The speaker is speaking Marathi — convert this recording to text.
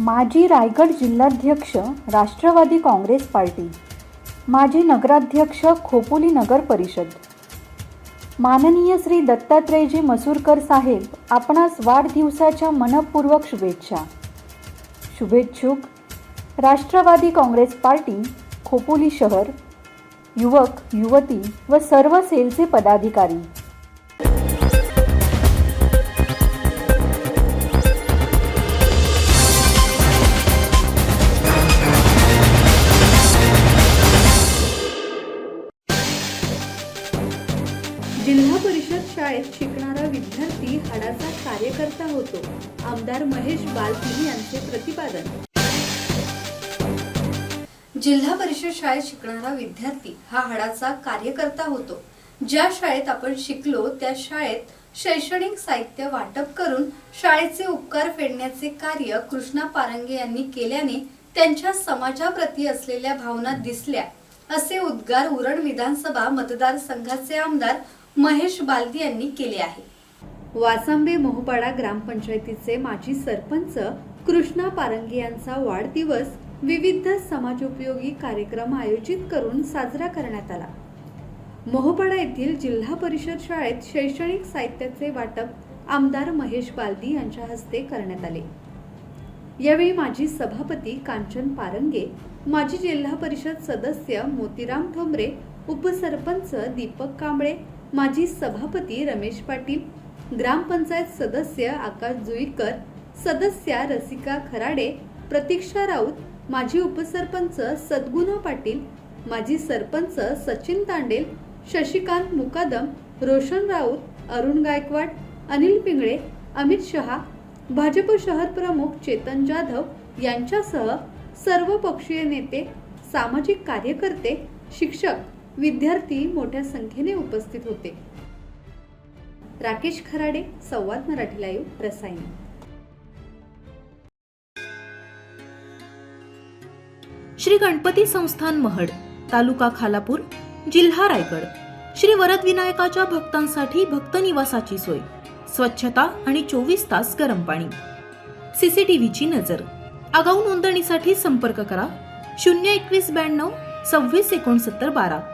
माजी रायगड जिल्हाध्यक्ष राष्ट्रवादी काँग्रेस पार्टी माजी नगराध्यक्ष खोपोली नगर परिषद. माननीय श्री दत्तात्रयजी मसूरकर साहेब आपणास वाढदिवसाच्या मनपूर्वक शुभेच्छा. शुभेच्छुक राष्ट्रवादी काँग्रेस पार्टी खोपोली शहर युवक युवती व सर्व सेलचे पदाधिकारी. जिल्हा परिषद शाळेत शिकणारा विद्यार्थी हाडाचा कार्यकर्ता होतो. आमदार महेश बालकिनी यांचे प्रतिपादन. जिल्हा परिषद शाळेत शिकणारा विद्यार्थी हा हाडाचा कार्यकर्ता होतो. ज्या शाळेत आपण शिकलो त्या शाळेत शैक्षणिक साहित्य वाटप करून शाळेचे उपकार फेडण्याचे कार्य कृष्णा पारंगे यांनी केल्याने त्यांच्या समाजाप्रती असलेल्या भावना दिसल्या. असे उद्गार उरण विधानसभा मतदारसंघाचे आमदार महेश बालदी यांनी केले आहे. वासांबे मोहपाडा ग्रामपंचायतीचे माजी सरपंच कृष्णा पारंगे यांचा वाढदिवस विविध समाजोपयोगी कार्यक्रम आयोजित करून साजरा करण्यात आला. मोहपाडा येथील जिल्हा परिषद शाळेत शैक्षणिक साहित्याचे वाटप आमदार महेश बालदी यांच्या हस्ते करण्यात आले. यावेळी माजी सभापती कांचन पारंगे माजी जिल्हा परिषद सदस्य मोतीराम ठोंबरे उपसरपंच दीपक कांबळे माजी सभापती रमेश पाटील ग्रामपंचायत सदस्य आकाश जुईकर सदस्या रसिका खराडे प्रतीक्षा राऊत माजी उपसरपंच सद्गुणा पाटील माजी सरपंच सचिन तांडेल शशिकांत मुकादम रोशन राऊत अरुण गायकवाड अनिल पिंगळे अमित शहा भाजप शहर प्रमुख चेतन जाधव यांच्यासह सर्व पक्षीय नेते सामाजिक कार्यकर्ते शिक्षक विद्यार्थी मोठ्या संख्येने उपस्थित होते. राकेश खराडे संवाद मराठी लाईव्ह रसायन. श्री गणपती संस्थान महड तालुका खालापूर जिल्हा रायगड. श्री वरद विनायकाच्या भक्तांसाठी भक्त निवासाची सोय स्वच्छता आणि चोवीस तास गरम पाणी. सीसीटीव्हीची नजर. आगाऊ नोंदणीसाठी संपर्क करा शून्य एकवीस ब्याण्णव सव्वीस एकोणसत्तर बारा.